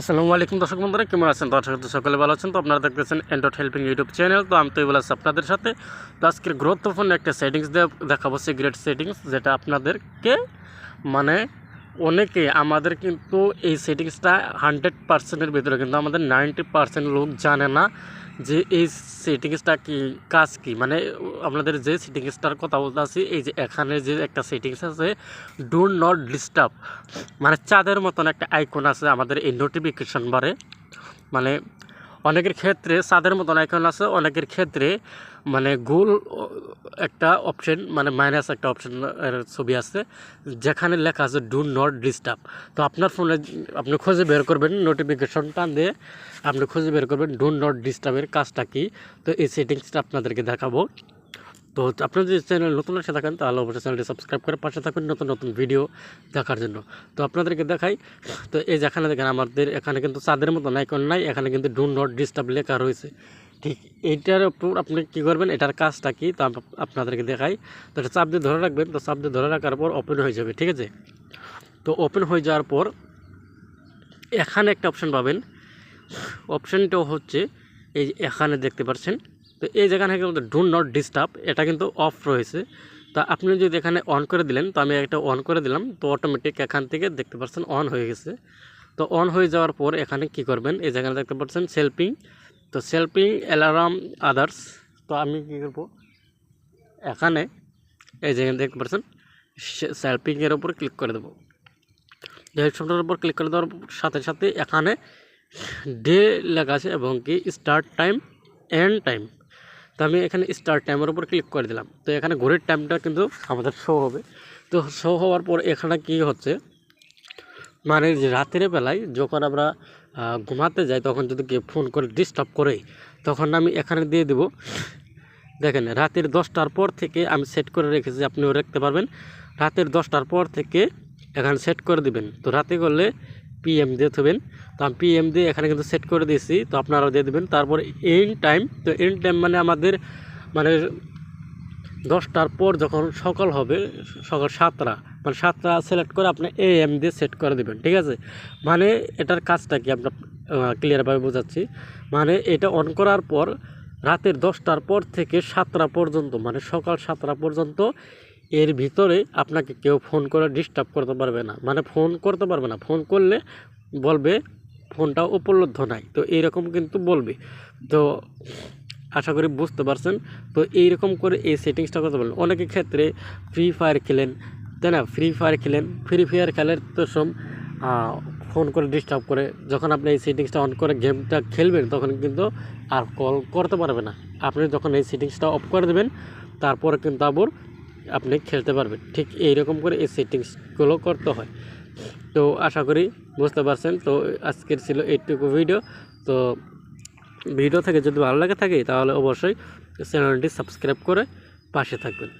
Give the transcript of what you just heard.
আসসালামু আলাইকুম দর্শক বন্ধুরা, কেমন আছেন? দর্শক সকলে ভালো আছেন। তো আপনারা দেখতেছেন এন্ডট হেল্পিং ইউটিউব চ্যানেল তো আমি তো আছি আপনাদের সাথে। তো আজকের গুরুত্বপূর্ণ একটা সেটিংস দেখাবো সিগ্রেট সেটিংস যেটা আপনাদেরকে মানে অনেকে আমাদের কিন্তু এই সেটিংসটা হান্ড্রেড পার্সেন্টের ভিতরে কিন্তু আমাদের নাইনটি পার্সেন্ট লোক জানে না। যে এই সেটিংসটা কি, কাজ কি? মানে আপনাদের যে সেটিংসটার কথা বলতে আছি এই যে এখানে যে একটা সেটিংস আছে ডু নট ডিস্টার্ব মানে চাঁদের মতন একটা আইকন আছে আমাদের এই নোটিফিকেশন বারে। মানে অনেকের ক্ষেত্রে সাদের মতন আইকন আছে অনেকের ক্ষেত্রে মানে গোল একটা অপশন মানে মাইনাস একটা অপশন ছবি আছে, যেখানে লেখা আছে ডু নট ডিস্টার্ব তো আপনার ফোনে আপনি খুঁজে বের করবেন নোটিফিকেশন টান দিয়ে আপনি খুঁজে বের করবেন ডু নট ডিস্টার্বের কাজটা কী? তো এই সেটিংসটা আপনাদেরকে দেখাবো। তো আপনারা যদি চ্যানেল নতুন এসে থাকেন, তাহলে অবশ্যই চ্যানেলটি সাবস্ক্রাইব করে পাশে থাকুন নতুন নতুন ভিডিও দেখার জন্য। তো আপনাদেরকে দেখাই, তো এই যেখানে দেখেন, আমাদের এখানে কিন্তু চাঁদের মতো আইকন নাই, এখানে কিন্তু ডু নট ডিস্টার্ব লেখা রয়েছে। ঠিক এইটার উপর আপনি কী করবেন, এটার কাজটা কি, তা আপনাদেরকে দেখাই। তো এটা চাপ দিয়ে ধরে রাখবেন, তো চাপ দিয়ে ধরে রাখার পর ওপেন হয়ে যাবে, ঠিক আছে? তো ওপেন হয়ে যাওয়ার পর এখানে একটা অপশান পাবেন। অপশানটাও হচ্ছে, এই এখানে দেখতে পাচ্ছেন তো এই যেখানে কিন্তু ডু নট ডিস্টার্ব এটা কিন্তু অফ রয়েছে। তা আপনি যদি এখানে অন করে দিলেন, তো আমি একটা অন করে দিলাম, তো অটোমেটিক এখান থেকে দেখতে পাচ্ছেন অন হয়ে গেছে। তো অন হয়ে যাওয়ার পর এখানে কি করবেন? এই যেখানে দেখতে পাচ্ছেন সেলফিং তো সেলফিং অ্যালার্ম আদার্স তো আমি কী করব? এখানে এই যেখানে দেখতে পাচ্ছেন সেলফিংয়ের উপর ক্লিক করে দেবো। হেডফোনটার উপর ক্লিক করে দেওয়ার সাথে সাথে এখানে ডে লেখা আছে, এবং কি স্টার্ট টাইম এন্ড টাইম তো আমি এখানে স্টার্ট টাইমের উপর ক্লিক করে দিলাম। তো এখানে ঘড়ির টাইমটা কিন্তু আমাদের শো হবে। তো শো হওয়ার পর এখানে কি হচ্ছে? মানে রাতের বেলায় যখন আমরা ঘুমাতে যাই, তখন যদি কেউ ফোন করে ডিস্টার্ব করে তখন আমি এখানে দিয়ে দেব। দেখেন, রাতের দশটার পর থেকে আমি সেট করে রেখেছি, আপনিও রাখতে পারবেন। রাতের দশটার পর থেকে এখানে সেট করে দিবেন। তো রাতে করলে পিএম দিয়ে থবেন। তো আমি পিএম দিয়ে এখানে কিন্তু সেট করে দিয়েছি, তো আপনারাও দিয়ে দেবেন। তারপর এন টাইম তো এন টাইম মানে আমাদের মানে দশটার পর যখন সকাল হবে, সকাল সাতটা মানে সাতটা সিলেক্ট করে আপনি এ এম দিয়ে সেট করে দেবেন, ঠিক আছে? মানে এটার কাজটা কি আপনার ক্লিয়ারভাবে বোঝাচ্ছি। মানে এটা অন করার পর রাতের দশটার পর থেকে সাতটা পর্যন্ত মানে সকাল সাতটা পর্যন্ত এর ভিতরে আপনাকে কেউ ফোন করে ডিস্টার্ব করতে পারবে না। মানে ফোন করতে পারবে না। ফোন করলে বলবে ফোনটা উপলব্ধ নাই। তো এইরকম কিন্তু বলবে। তো আশা করি বুঝতে পারছেন। তো এইরকম করে এই সেটিংসটা করতে পারবেন অনেকের ক্ষেত্রে ফ্রি ফায়ার খেলেন, তাই না? ফ্রি ফায়ার খেলেন। ফ্রি ফায়ার খেলার তো সব ফোন করে ডিস্টার্ব করে। যখন আপনি এই সেটিংসটা অন করে গেমটা খেলবেন, তখন কিন্তু আর কল করতে পারবে না। আপনি যখন এই সেটিংসটা অফ করে দেবেন, তারপরে কিন্তু আবার আপনি খেলতে পারবেন। ঠিক এইরকম করে এই সেটিংসগুলো করতে হয়। তো আশা করি বুঝতে পারছেন। তো আজকের ছিল এইটুকু ভিডিও। তো ভিডিও থেকে যদি ভালো লাগে থাকে, তাহলে অবশ্যই চ্যানেলটি সাবস্ক্রাইব করে পাশে থাকবেন।